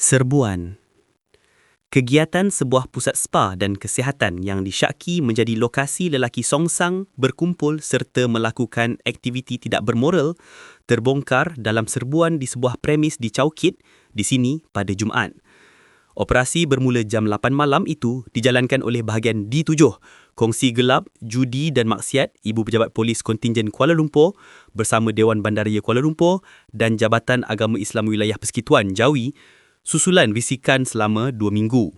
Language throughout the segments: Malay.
Serbuan Kegiatan sebuah pusat spa dan kesihatan yang disyaki menjadi lokasi lelaki songsang berkumpul serta melakukan aktiviti tidak bermoral terbongkar dalam serbuan di sebuah premis di Chowkit di sini pada Jumaat. Operasi bermula jam 8 malam itu dijalankan oleh bahagian D7, Kongsi Gelap, Judi dan Maksiat, Ibu Pejabat Polis Kontingen Kuala Lumpur bersama Dewan Bandaraya Kuala Lumpur dan Jabatan Agama Islam Wilayah Persekutuan Jawi susulan bisikan selama dua minggu.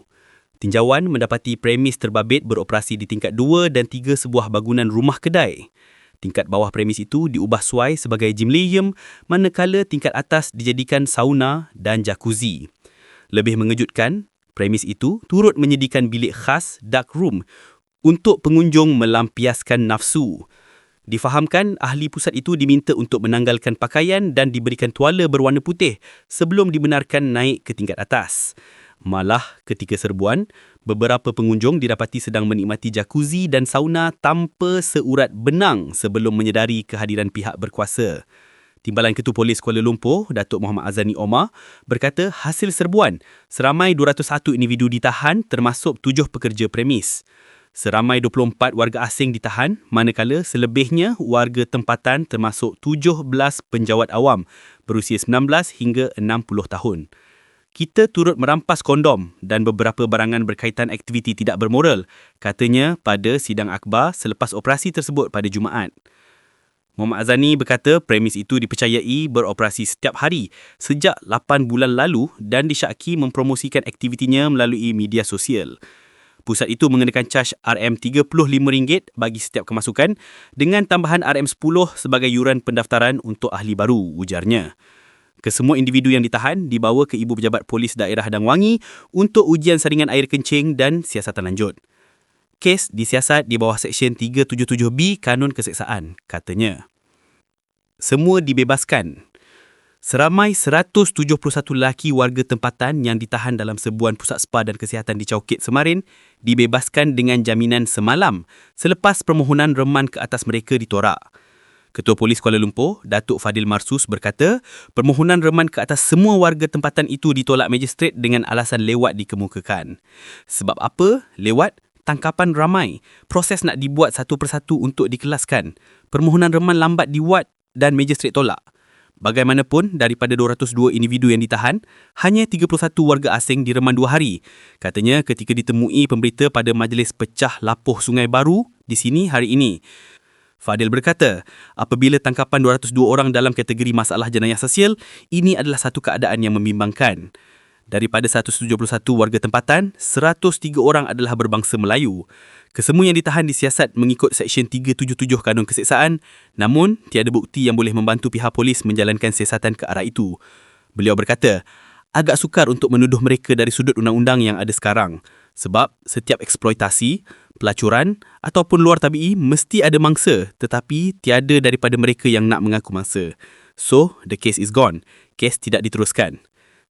Tinjauan mendapati premis terbabit beroperasi di tingkat 2 dan 3 sebuah bangunan rumah kedai. Tingkat bawah premis itu diubah suai sebagai gymnasium manakala tingkat atas dijadikan sauna dan jacuzzi. Lebih mengejutkan, premis itu turut menyediakan bilik khas dark room untuk pengunjung melampiaskan nafsu. Difahamkan ahli pusat itu diminta untuk menanggalkan pakaian dan diberikan tuala berwarna putih sebelum dibenarkan naik ke tingkat atas. Malah ketika serbuan, beberapa pengunjung didapati sedang menikmati jacuzzi dan sauna tanpa seurat benang sebelum menyedari kehadiran pihak berkuasa. Timbalan Ketua Polis Kuala Lumpur, Datuk Muhammad Azani Omar, berkata hasil serbuan, seramai 201 individu ditahan termasuk tujuh pekerja premis. Seramai 24 warga asing ditahan, manakala selebihnya warga tempatan termasuk 17 penjawat awam berusia 19 hingga 60 tahun. Kita turut merampas kondom dan beberapa barangan berkaitan aktiviti tidak bermoral, katanya pada sidang akhbar selepas operasi tersebut pada Jumaat. Muhammad Azani berkata premis itu dipercayai beroperasi setiap hari sejak 8 bulan lalu dan disyaki mempromosikan aktivitinya melalui media sosial. Pusat itu mengenakan caj RM35 bagi setiap kemasukan dengan tambahan RM10 sebagai yuran pendaftaran untuk ahli baru, ujarnya. Kesemua individu yang ditahan dibawa ke Ibu Pejabat Polis Daerah Dang Wangi untuk ujian saringan air kencing dan siasatan lanjut. Kes disiasat di bawah Seksyen 377B Kanun Keseksaan, katanya. Semua dibebaskan Seramai 171 lelaki warga tempatan yang ditahan dalam sebuah pusat spa dan kesihatan di Chowkit Semarin dibebaskan dengan jaminan semalam selepas permohonan reman ke atas mereka ditorak. Ketua Polis Kuala Lumpur, Datuk Fadil Marsus berkata, permohonan reman ke atas semua warga tempatan itu ditolak magistrate dengan alasan lewat dikemukakan. Sebab apa? Lewat tangkapan ramai. Proses nak dibuat satu persatu untuk dikelaskan. Permohonan reman lambat dibuat dan magistrate tolak. Bagaimanapun, daripada 202 individu yang ditahan, hanya 31 warga asing direman dua hari. Katanya ketika ditemui pemberita pada majlis pecah lapuh Sungai Baru di sini hari ini. Fadil berkata, apabila tangkapan 202 orang dalam kategori masalah jenayah sosial, ini adalah satu keadaan yang membimbangkan. Daripada 171 warga tempatan, 103 orang adalah berbangsa Melayu. Kesemua yang ditahan disiasat mengikut Seksyen 377 Kanun Keseksaan, namun tiada bukti yang boleh membantu pihak polis menjalankan siasatan ke arah itu. Beliau berkata, agak sukar untuk menuduh mereka dari sudut undang-undang yang ada sekarang sebab setiap eksploitasi, pelacuran ataupun luar tabii mesti ada mangsa tetapi tiada daripada mereka yang nak mengaku mangsa. So, the case is gone. Kes tidak diteruskan.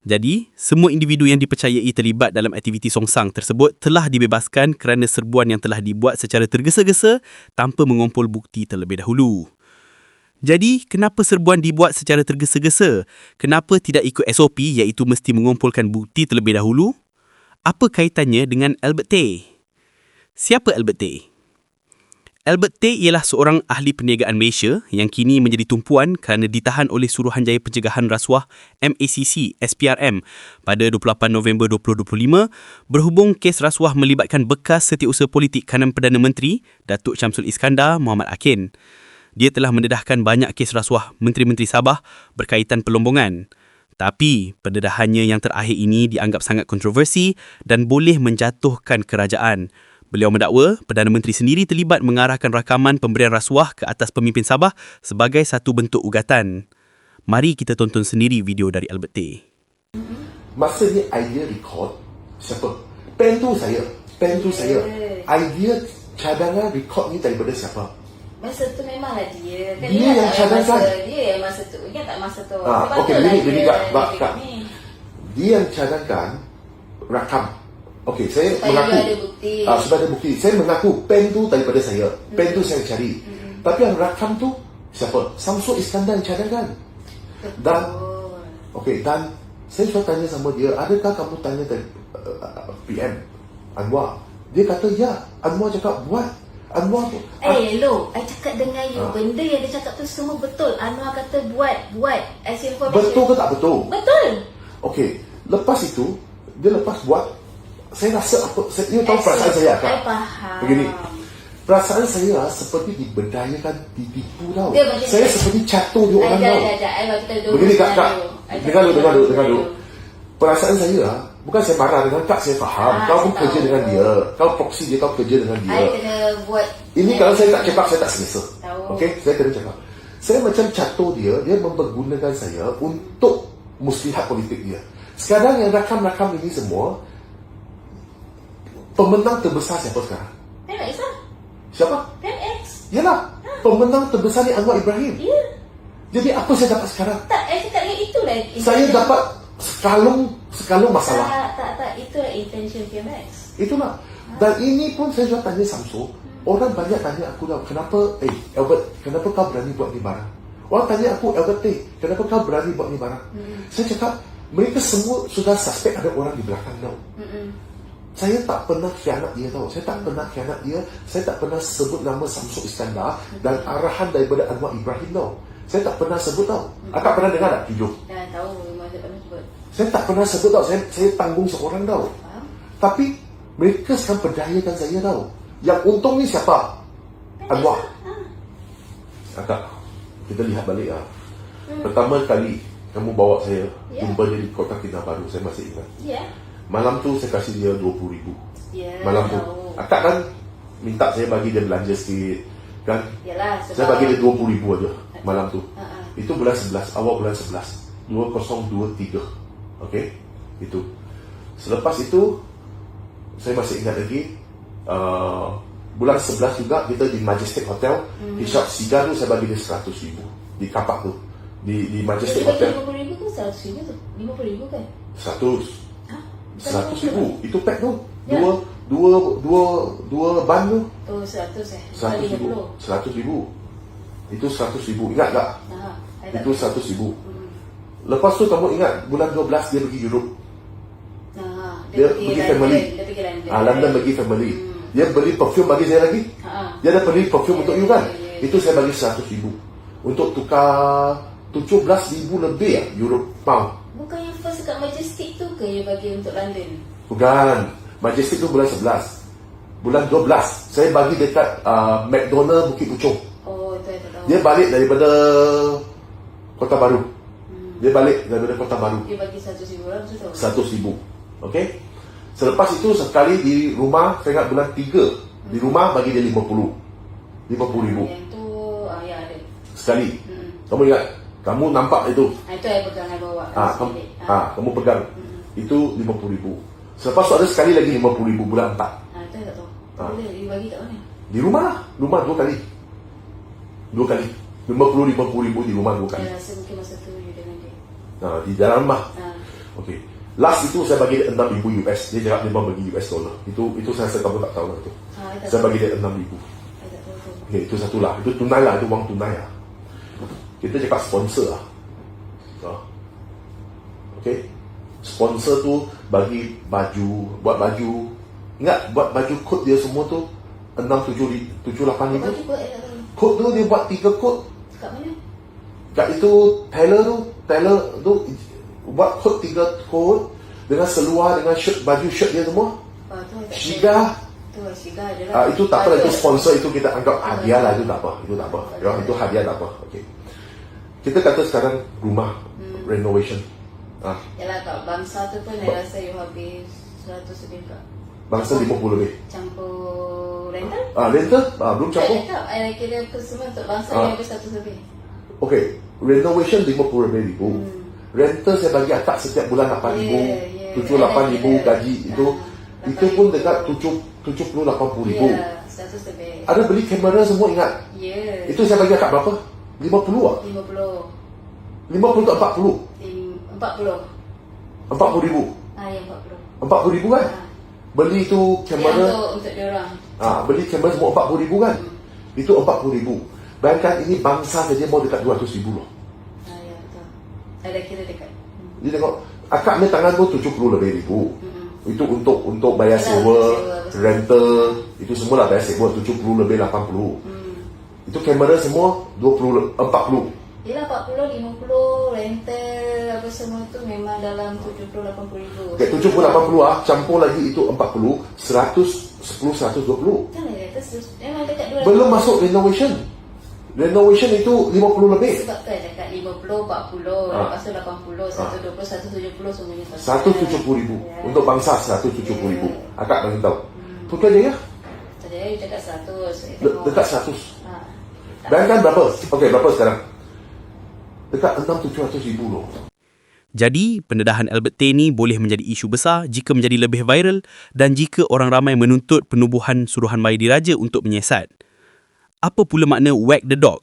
Jadi, semua individu yang dipercayai terlibat dalam aktiviti songsang tersebut telah dibebaskan kerana serbuan yang telah dibuat secara tergesa-gesa tanpa mengumpul bukti terlebih dahulu. Jadi, kenapa serbuan dibuat secara tergesa-gesa? Kenapa tidak ikut SOP iaitu mesti mengumpulkan bukti terlebih dahulu? Apa kaitannya dengan Albert Tay? Siapa Albert Tay? Albert Tay ialah seorang ahli perniagaan Malaysia yang kini menjadi tumpuan kerana ditahan oleh Suruhanjaya Pencegahan Rasuah MACC SPRM pada 28 November 2025 berhubung kes rasuah melibatkan bekas setiausaha politik kanan Perdana Menteri Datuk Syamsul Iskandar Muhammad Akin. Dia telah mendedahkan banyak kes rasuah Menteri-Menteri Sabah berkaitan pelombongan. Tapi pendedahannya yang terakhir ini dianggap sangat kontroversi dan boleh menjatuhkan kerajaan. Beliau mendakwa Perdana Menteri sendiri terlibat mengarahkan rakaman pemberian rasuah ke atas pemimpin Sabah sebagai satu bentuk ugatan. Mari kita tonton sendiri video dari Albert Tay. Masa ni idea record siapa? Pen tu saya. Pen tu saya. Idea cadangan record ni daripada siapa? Masa tu memanglah dia. Kan Dia ingat yang cadangkan. Masa, dia yang masa tu. Ingat tak masa tu? Ah, okey, begini, begini, dia Kak, Kak, dia. Dia yang cadangkan rakam. Okey, saya Supaya mengaku. ada bukti. Ah, ada bukti. Saya mengaku pen tu daripada saya. Pen tu saya cari. Tapi yang rakam tu siapa? Samsul Iskandar yang cadangkan. Dan okey, dan Saya selalu tanya sama dia, adakah kamu tanya dari uh, PM Anwar? Dia kata ya. Anwar cakap buat. Anwar tu. Eh, lo, I cakap dengan you, Ah. benda yang dia cakap tu semua betul. Anwar kata buat, buat. As information. Betul ke tak betul? Betul. Okey, lepas itu dia lepas buat saya rasa apa saya, you tahu perasaan saya kan? faham. Begini. Perasaan saya seperti diberdayakan, ditipu tau. Dia macam Saya seperti catur di orang tau. Begini kak, kak. Dengar dulu, dengar dulu, dengar dulu. Perasaan saya ah, bukan saya marah dengan kak, saya faham. Ah, kau pun saya kerja tahu. dengan dia. Kau proxy dia, kau kerja dengan dia. I kena buat. Ini kalau saya tak cakap, saya tak selesa. Okey, saya kena cakap. Saya macam catur dia, dia mempergunakan saya untuk muslihat politik dia. Sekarang yang rakam-rakam ini semua, pemenang terbesar siapa sekarang? PMX lah. Siapa? PMX. Yalah, pemenang terbesar ni Anwar Ibrahim. Ya. Jadi apa saya dapat sekarang? Tak, I cakap dengan itulah. Saya intention. dapat sekalung sekalung masalah. Tak, tak, tak. Itulah intention PMX. Itulah. Dan ini pun saya sudah tanya Samsul. Orang banyak tanya aku dah, kenapa, eh Albert, kenapa kau berani buat ni barang? Orang tanya aku, Albert, eh, kenapa kau berani buat ni barang? Saya cakap, mereka semua sudah suspek ada orang di belakang tau. Mm-mm. Saya tak pernah khianat dia tau. Saya tak pernah khianat dia. Saya tak pernah sebut nama Samsul Iskandar dan arahan daripada Anwar Ibrahim tau. Saya tak pernah sebut tau. Akak pernah dengar tak video? Dah tahu memang saya pernah sebut. Saya tak pernah sebut tau. Saya, saya tanggung seorang tau. Faham? Tapi mereka sekarang perdayakan saya tau. Yang untung ni siapa? Anwar. Akak, kita lihat balik lah. Pertama kali kamu bawa saya Ya. jumpa dia di Kota Kinabalu, saya masih ingat. Ya. Malam tu saya kasih dia 20 ribu. Ya. Malam tu. Akak kan minta saya bagi dia belanja sikit. Kan? Yalah, sebab... Saya bagi dia 20 ribu aja malam tu. Ha. Itu bulan 11, awal bulan 11. 2023. Okey? Itu. Selepas itu saya masih ingat lagi uh, bulan 11 juga kita di Majestic Hotel Hmm. di shop Siga tu saya bagi dia 100 ribu di kapak tu di di Majestic Hotel RM50,000 ke RM100,000 tu? RM50,000 kan? 100 100 ribu. Itu pack tu? Ya. dua dua dua dua ban tu? Oh, 100 eh? 100 ribu. 100 ribu. Itu 100 ribu. Ingat tak? Ha, itu 100 ribu. Lepas tu kamu ingat bulan 12 dia pergi Europe Ha, dia pergi family. Dia pergi London. ah, London pergi family. Dia beli perfume bagi saya lagi. Ha, dia ada beli perfume Ya, untuk ya, you kan? itu saya bagi 100 ribu. Untuk tukar 17 ribu lebih ya Europe pound. Bukan yang first kat Majestic tu ke yang bagi untuk London? bukan Majestic tu bulan 11 bulan 12 saya bagi dekat uh, McDonald Bukit Puchong Oh, tu I tak tahu. Dia balik daripada Kota Baru. Dia balik daripada Kota Baru. Dia bagi RM100,000 orang tu tahu. Seratus ribu. Okey? Selepas itu sekali di rumah, saya ingat bulan 3. Di rumah bagi dia 50. 50 ribu. Yang tu, ah, ya ada. Sekali. Hmm. Kamu ingat? Kamu nampak itu. Ah, itu I pegang I bawa. Ah, kamu, Sekali. ah, kamu pegang. Itu 50 ribu. Selepas tu ada sekali lagi 50 ribu bulan 4. Ah, itu I tak tahu. Ah. Boleh, bagi kat mana? Di rumah lah. Rumah dua kali. Dua kali. 50-50 ribu di rumah dua kali. Saya rasa mungkin masa tu you dengan dia. Nah, di dalam rumah. Ah. Okey. Last itu saya bagi dia 6,000 US. Dia cakap dia bagi US dollar. Itu itu saya rasa kamu tak tahu lah itu. Tak Saya tahu. bagi dia 6,000. I tak tahu tu. Okey, itu satu lah. Itu tunai lah. Itu wang tunai lah. Kita cakap sponsor lah. Ah. Okey. Sponsor tu bagi baju, buat baju. Ingat buat baju coat dia semua tu 6, 7, 7 8 ribu. Tak tahu. Coat tu dia buat 3 coat. Kat mana? Kat itu tailor tu, tailor tu buat coat 3 coat dengan seluar dengan shirt baju shirt dia semua. Ah. Shiga Tu lah. Ah, itu tak apa, Ah, itu tu- sponsor itu kita anggap hadiah lah, itu tak apa, itu tak apa. Ya, itu hadiah tak apa. Okey. Kita kata sekarang rumah renovation. Ah, Yalah kat bangsa tu pun I rasa you habis 100 lebih kat bangsa 50 lebih. campur rental? Ah, rental ah, belum Tak campur. cakap, I kira aku semua untuk bangsa Ah. ni habis 100 lebih. Okey, renovation 50 lebih ribu. Rental saya bagi akak setiap bulan 8 ribu, Hmm. Yeah, yeah. 7 8 ribu Yeah. gaji itu. Ah, Itu pun dekat 7 70 80 ribu. Ya, 100 lebih. Ada beli kamera semua ingat. Ya. Itu saya bagi akak berapa? 50 ah? 50. 50 ke 40? Tim- 40. 40 ribu. Ah, yang 40. 40 ribu kan? Ah. Beli Yang kamera untuk, untuk dia orang. Ah, beli kamera semua 40 ribu kan? Itu 40 ribu. Bayangkan ini bangsa saja mau dekat 200 ribu loh. Ah, ya, betul. Ada kira dekat. Hmm. Dia tengok, Akak punya tangan tu 70 lebih ribu. Itu untuk untuk bayar Yalah, sewa, sewa, rental, itu semua lah bayar sewa 70 lebih 80. Itu kamera semua 20 le- 40. Yelah 40, 50, rental apa semua tu memang dalam 70, 80 ribu. Okay, 70 80 ah, campur lagi itu 40, 100 10 120. Kan dia kata sus- memang dekat dua Belum masuk renovation. Renovation itu 50 lebih. Sebab tu cakap 50, 40, Ah. lepas tu 80, 120, 170 semuanya total. 170 ribu. Ya. Untuk bangsa 170 ribu. Akak bagi tahu. Putra Jaya Tadi saya cakap 100. saya de- tengok. dekat 100. Ha. Bayangkan berapa? Okey, berapa sekarang? Dekat 6 700 ribu. Jadi, pendedahan Albert Tay ni boleh menjadi isu besar jika menjadi lebih viral dan jika orang ramai menuntut penubuhan Suruhanjaya Diraja untuk menyiasat. Apa pula makna wag the dog?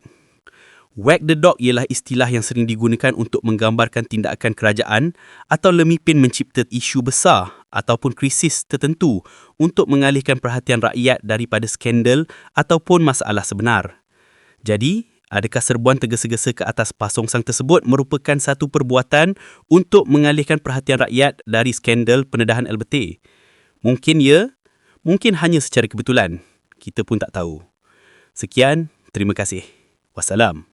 Wag the dog ialah istilah yang sering digunakan untuk menggambarkan tindakan kerajaan atau lemipin mencipta isu besar ataupun krisis tertentu untuk mengalihkan perhatian rakyat daripada skandal ataupun masalah sebenar. Jadi, adakah serbuan tergesa-gesa ke atas pasongsang tersebut merupakan satu perbuatan untuk mengalihkan perhatian rakyat dari skandal pendedahan Tay? Mungkin ya, mungkin hanya secara kebetulan. Kita pun tak tahu. Sekian, terima kasih. Wassalam.